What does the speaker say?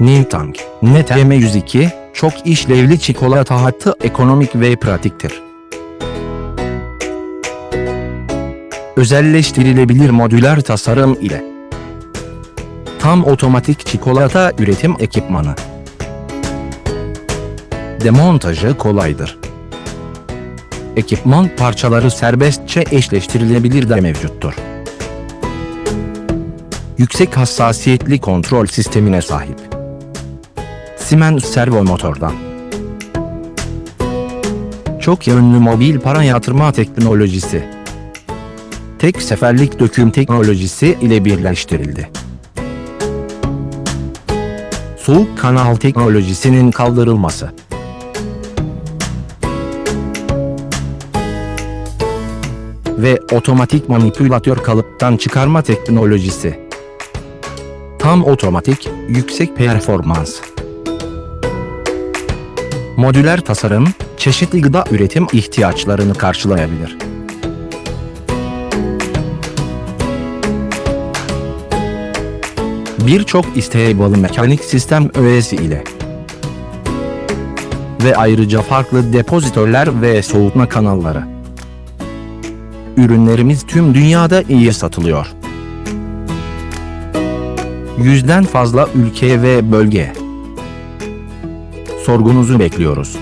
Newtang, NetM 102, çok işlevli çikolata hattı ekonomik ve pratiktir. Özelleştirilebilir modüler tasarım ile tam otomatik çikolata üretim ekipmanı. Demontajı kolaydır. Ekipman parçaları serbestçe eşleştirilebilir de mevcuttur. Yüksek hassasiyetli kontrol sistemine sahip. Siemens servo motordan. Çok yönlü mobil para yatırma teknolojisi. Tek seferlik döküm teknolojisi ile birleştirildi. Soğuk kanal teknolojisinin kaldırılması. ve otomatik manipülatör kalıptan çıkarma teknolojisi. Tam otomatik, yüksek performans. Modüler tasarım, çeşitli gıda üretim ihtiyaçlarını karşılayabilir. Birçok isteğe mekanik sistem öğesi ile ve ayrıca farklı depozitörler ve soğutma kanalları. Ürünlerimiz tüm dünyada iyi satılıyor. Yüzden fazla ülke ve bölge. Sorgunuzu bekliyoruz.